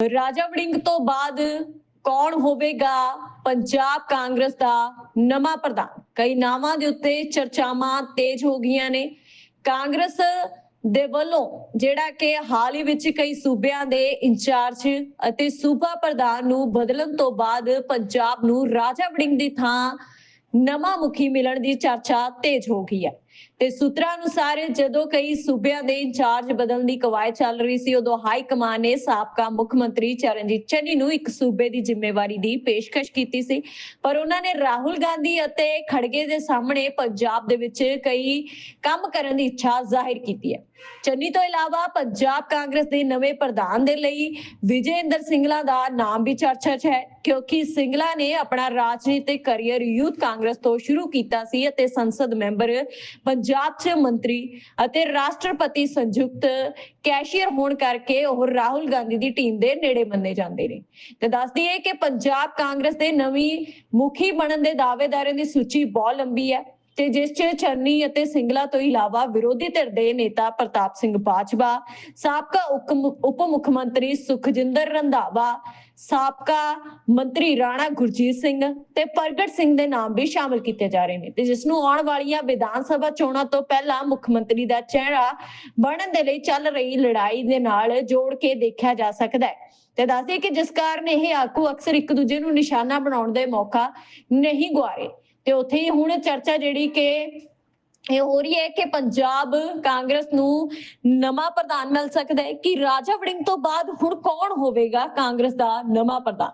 ਰਾਜਾ ਵੜਿੰਗ ਤੋਂ ਬਾਅਦ ਕੌਣ ਹੋਵੇਗਾ? ਪੰਜਾਬ ਕਾਂਗਰਸ ਦਾ ਨਵਾਂ ਪ੍ਰਧਾਨ। ਕਈ ਨਾਵਾਂ ਦੇ ਉੱਤੇ ਚਰਚਾਵਾਂ ਤੇਜ਼ ਹੋ ਗਈਆਂ ਨੇ। ਕਾਂਗਰਸ ਦੇ ਵੱਲੋਂ ਜਿਹੜਾ ਕਿ ਹਾਲ ਹੀ ਵਿੱਚ ਕਈ ਸੂਬਿਆਂ ਦੇ ਇੰਚਾਰਜ ਅਤੇ ਸੂਬਾ ਪ੍ਰਧਾਨ ਨੂੰ ਬਦਲਣ ਤੋਂ ਬਾਅਦ ਪੰਜਾਬ ਨੂੰ ਰਾਜਾ ਵੜਿੰਗ ਦੀ ਥਾਂ ਨਵਾਂ ਮੁਖੀ ਮਿਲਣ ਦੀ ਚਰਚਾ ਤੇਜ਼ ਹੋ ਗਈ ਹੈ। ਤੇ ਸੂਤਰਾਂ ਅਨੁਸਾਰ ਜਦੋਂ ਕਈ ਸੂਬਿਆਂ ਦੇ ਇੰਚਾਰਜ ਬਦਲਣ ਦੀ ਕਵਾਇਦ ਚੱਲ ਰਹੀ ਸੀ, ਉਦੋਂ ਹਾਈ ਕਮਾਨ ਨੇ ਸਾਬਕਾ ਮੁੱਖ ਮੰਤਰੀ ਚਰਨਜੀਤ ਚੰਨੀ ਨੂੰ ਇੱਕ ਸੂਬੇ ਦੀ ਜ਼ਿੰਮੇਵਾਰੀ ਦੀ ਪੇਸ਼ਕਸ਼ ਕੀਤੀ ਸੀ। ਪਰ ਉਹਨਾਂ ਨੇ ਰਾਹੁਲ ਗਾਂਧੀ ਅਤੇ ਖੜਗੇ ਦੇ ਸਾਹਮਣੇ ਪੰਜਾਬ ਦੇ ਵਿੱਚ ਕਈ ਕੰਮ ਕਰਨ ਦੀ ਇੱਛਾ ਜ਼ਾਹਿਰ ਕੀਤੀ ਹੈ। ਚੰਨੀ ਤੋਂ ਇਲਾਵਾ ਪੰਜਾਬ ਕਾਂਗਰਸ ਦੇ ਨਵੇਂ ਪ੍ਰਧਾਨ ਦੇ ਲਈ ਵਿਜੇਂਦਰ ਸਿੰਗਲਾ ਦਾ ਨਾਮ ਵੀ ਚਰਚਾ 'ਚ ਹੈ, ਕਿਉਂਕਿ ਸਿੰਗਲਾ ਨੇ ਆਪਣਾ ਰਾਜਨੀਤਿਕ ਕਰੀਅਰ ਯੂਥ ਕਾਂਗਰਸ ਤੋਂ ਸ਼ੁਰੂ ਕੀਤਾ ਸੀ ਅਤੇ ਸੰਸਦ ਮੈਂਬਰ ਪੰਜਾਬ 'ਚ ਮੰਤਰੀ ਅਤੇ ਰਾਸ਼ਟਰਪਤੀ ਸੰਯੁਕਤ ਕੈਸ਼ੀਅਰ ਹੋਣ ਕਰਕੇ ਉਹ ਰਾਹੁਲ ਗਾਂਧੀ ਦੀ ਟੀਮ ਦੇ ਨੇੜੇ ਮੰਨੇ ਜਾਂਦੇ ਨੇ। ਤੇ ਦੱਸ ਦਈਏ ਕਿ ਪੰਜਾਬ ਕਾਂਗਰਸ ਦੇ ਨਵੀਂ ਮੁਖੀ ਬਣਨ ਦੇ ਦਾਅਵੇਦਾਰਾਂ ਦੀ ਸੂਚੀ ਬਹੁਤ ਲੰਬੀ ਹੈ। ਤੇ ਜਿਸ 'ਚ ਚੰਨੀ ਅਤੇ ਸਿੰਗਲਾ ਤੋਂ ਇਲਾਵਾ ਵਿਰੋਧੀ ਧਿਰ ਦੇ ਨੇਤਾ ਪ੍ਰਤਾਪ ਸਿੰਘ ਬਾਜਵਾ, ਸਾਬਕਾ ਉਪ- ਉਪ ਮੁੱਖ ਮੰਤਰੀ ਸੁਖਜਿੰਦਰ ਰੰਧਾਵਾ, ਸਾਬਕਾ ਮੰਤਰੀ ਰਾਣਾ ਗੁਰਜੀਤ ਸਿੰਘ ਤੇ ਪ੍ਰਗਟ ਸਿੰਘ ਦੇ ਨਾਮ ਵੀ ਸ਼ਾਮਲ ਕੀਤੇ ਜਾ ਰਹੇ ਨੇ ਤੇ ਜਿਸ ਨੂੰ ਆਉਣ ਵਾਲੀਆਂ ਵਿਧਾਨ ਸਭਾ ਚੋਣਾਂ ਤੋਂ ਪਹਿਲਾਂ ਮੁੱਖ ਮੰਤਰੀ ਦਾ ਚਿਹਰਾ ਬਣਨ ਦੇ ਲਈ ਚੱਲ ਰਹੀ ਲੜਾਈ ਦੇ ਨਾਲ ਜੋੜ ਕੇ ਦੇਖਿਆ ਜਾ ਸਕਦਾ ਹੈ। ਤੇ ਦੱਸਦੇ ਕਿ ਜਿਸ ਕਾਰਨ ਇਹ ਆਗੂ ਅਕਸਰ ਇੱਕ ਦੂਜੇ ਨੂੰ ਨਿਸ਼ਾਨਾ ਬਣਾਉਣ ਦੇ ਮੌਕਾ ਨਹੀਂ ਗੁਆਰੇ। ਤੇ ਉੱਥੇ ਹੀ ਹੁਣ ਚਰਚਾ ਜਿਹੜੀ ਕਿ ਇਹ ਹੋ ਰਹੀ ਹੈ ਕਿ ਪੰਜਾਬ ਕਾਂਗਰਸ ਨੂੰ ਨਵਾਂ ਪ੍ਰਧਾਨ ਮਿਲ ਸਕਦਾ ਹੈ ਕਿ ਰਾਜਾ ਵੜਿੰਗ ਤੋਂ ਬਾਅਦ ਹੁਣ ਕੌਣ ਹੋਵੇਗਾ ਕਾਂਗਰਸ ਦਾ ਨਵਾਂ ਪ੍ਰਧਾਨ?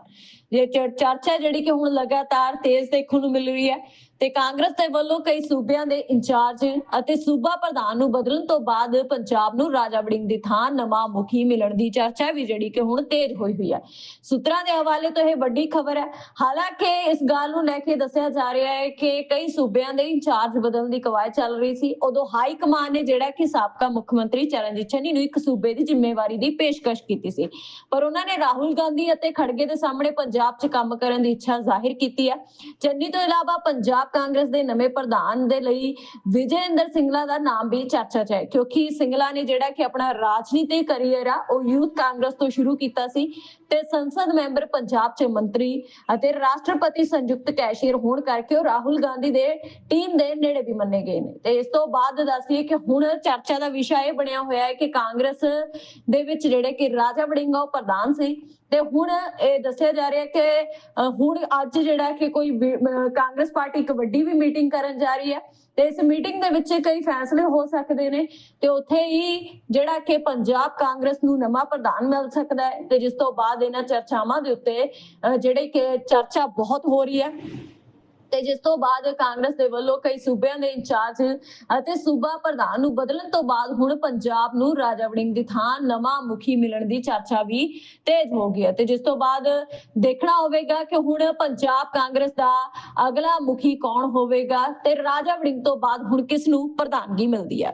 ਇਹ ਚਰਚਾ ਜਿਹੜੀ ਕਿ ਹੁਣ ਲਗਾਤਾਰ ਤੇਜ਼ ਦੇਖਣ ਨੂੰ ਮਿਲ ਰਹੀ ਹੈ ਤੇ ਕਾਂਗਰਸ ਦੇ ਵੱਲੋਂ ਕਈ ਸੂਬਿਆਂ ਦੇ ਇੰਚਾਰਜ ਅਤੇ ਸੂਬਾ ਪ੍ਰਧਾਨ ਨੂੰ ਬਦਲਣ ਤੋਂ ਬਾਅਦ ਪੰਜਾਬ ਨੂੰ ਰਾਜਾ ਵੜਿੰਗ ਦੀ ਥਾਂ ਨਵਾਂ ਮੁਖੀ ਮਿਲਣ ਦੀ ਚਰਚਾ ਵੀ ਜਿਹੜੀ ਕਿ ਹੁਣ ਤੇਜ਼ ਹੋਈ ਹੋਈ ਹੈ। ਸੂਤਰਾਂ ਦੇ ਹਵਾਲੇ ਤੋਂ ਇਹ ਵੱਡੀ ਖਬਰ ਹੈ। ਹਾਲਾਂਕਿ ਇਸ ਗੱਲ ਨੂੰ ਲੈ ਕੇ ਦੱਸਿਆ ਜਾ ਰਿਹਾ ਹੈ ਕਿ ਕਈ ਸੂਬਿਆਂ ਦੇ ਇੰਚਾਰਜ ਬਦਲਣ ਦੀ ਕਵਾਇਦ ਚੱਲ ਰਹੀ ਸੀ। ਉਦੋਂ ਹਾਈ ਕਮਾਨ ਨੇ ਜਿਹੜਾ ਕਿ ਸਾਬਕਾ ਮੁੱਖ ਮੰਤਰੀ ਚਰਨਜੀਤ ਚੰਨੀ ਨੂੰ ਇੱਕ ਸੂਬੇ ਦੀ ਜ਼ਿੰਮੇਵਾਰੀ ਦੀ ਪੇਸ਼ਕਸ਼ ਕੀਤੀ ਸੀ। ਪਰ ਉਹਨਾਂ ਨੇ ਰਾਹੁਲ ਗਾਂਧੀ ਅਤੇ ਖੜਗੇ ਦੇ ਸਾਹਮਣੇ ਪੰਜਾਬ 'ਚ ਕੰਮ ਕਰਨ ਦੀ ਇੱਛਾ ਜ਼ਾਹਿਰ ਕੀਤੀ ਹੈ। ਚੰਨੀ ਤੋਂ ਇਲਾਵਾ ਪੰਜਾਬ ਕਾਂਗਰਸ ਦੇ ਨਵੇਂ ਪ੍ਰਧਾਨ ਦੇ ਲਈ ਵਿਜੇਂਦਰ ਸਿੰਗਲਾ ਦਾ ਨਾਮ ਵੀ ਚਰਚਾ 'ਚ ਹੈ, ਕਿਉਂਕਿ ਸਿੰਗਲਾ ਨੇ ਜਿਹੜਾ ਕਿ ਆਪਣਾ ਰਾਜਨੀਤਿਕ ਕੈਰੀਅਰ ਆ, ਉਹ ਯੂਥ ਕਾਂਗਰਸ ਤੋਂ ਸ਼ੁਰੂ ਕੀਤਾ ਸੀ ਤੇ ਸੰਸਦ ਮੈਂਬਰ ਪੰਜਾਬ 'ਚ ਮੰਤਰੀ ਅਤੇ ਰਾਸ਼ਟਰਪਤੀ ਸੰਯੁਕਤ ਕੈਸ਼ੀਅਰ ਹੋਣ ਕਰਕੇ ਉਹ ਰਾਹੁਲ ਗਾਂਧੀ ਦੇ ਟੀਮ ਦੇ ਨੇੜੇ ਵੀ ਮੰਨੇ ਗਏ ਨੇ। ਤੇ ਇਸ ਤੋਂ ਬਾਅਦ ਦੱਸੀਏ ਕਿ ਹੁਣ ਚਰਚਾ ਦਾ ਵਿਸ਼ਾ ਇਹ ਬਣਿਆ ਹੋਇਆ ਹੈ ਕਿ ਕਾਂਗਰਸ ਦੇ ਵਿੱਚ ਜਿਹੜੇ ਕਿ ਰਾਜਾ ਵੜਿੰਗ ਉਹ ਪ੍ਰਧਾਨ ਸੀ ਤੇ ਹੁਣ ਇਹ ਦੱਸਿਆ ਜਾ ਰਿਹਾ ਕਿ ਹੁਣ ਅੱਜ ਜਿਹੜਾ ਕਿ ਕੋਈ ਕਾਂਗਰਸ ਪਾਰਟੀ ਇੱਕ ਵੱਡੀ ਵੀ ਮੀਟਿੰਗ ਕਰਨ ਜਾ ਰਹੀ ਹੈ ਤੇ ਇਸ ਮੀਟਿੰਗ ਦੇ ਵਿੱਚ ਕਈ ਫੈਸਲੇ ਹੋ ਸਕਦੇ ਨੇ ਤੇ ਉੱਥੇ ਹੀ ਜਿਹੜਾ ਕਿ ਪੰਜਾਬ ਕਾਂਗਰਸ ਨੂੰ ਨਵਾਂ ਪ੍ਰਧਾਨ ਮਿਲ ਸਕਦਾ ਹੈ ਤੇ ਜਿਸ ਤੋਂ ਬਾਅਦ ਇਹਨਾਂ ਚਰਚਾਵਾਂ ਦੇ ਉੱਤੇ ਜਿਹੜੇ ਕਿ ਚਰਚਾ ਬਹੁਤ ਹੋ ਰਹੀ ਹੈ। ਤੇ ਜਿਸ ਤੋਂ ਬਾਅਦ ਕਾਂਗਰਸ ਦੇ ਵੱਲੋਂ ਕਈ ਸੂਬਿਆਂ ਦੇ ਇੰਚਾਰਜ ਅਤੇ ਸੂਬਾ ਪ੍ਰਧਾਨ ਨੂੰ ਬਦਲਣ ਤੋਂ ਬਾਅਦ ਹੁਣ ਪੰਜਾਬ ਨੂੰ ਰਾਜਾ ਵੜਿੰਗ ਦੀ ਥਾਂ ਨਵਾਂ ਮੁਖੀ ਮਿਲਣ ਦੀ ਚਰਚਾ ਵੀ ਤੇਜ਼ ਹੋ ਗਈ ਹੈ ਤੇ ਜਿਸ ਤੋਂ ਬਾਅਦ ਦੇਖਣਾ ਹੋਵੇਗਾ ਕਿ ਹੁਣ ਪੰਜਾਬ ਕਾਂਗਰਸ ਦਾ ਅਗਲਾ ਮੁਖੀ ਕੌਣ ਹੋਵੇਗਾ ਤੇ ਰਾਜਾ ਵੜਿੰਗ ਤੋਂ ਬਾਅਦ ਹੁਣ ਕਿਸ ਨੂੰ ਪ੍ਰਧਾਨਗੀ ਮਿਲਦੀ ਹੈ।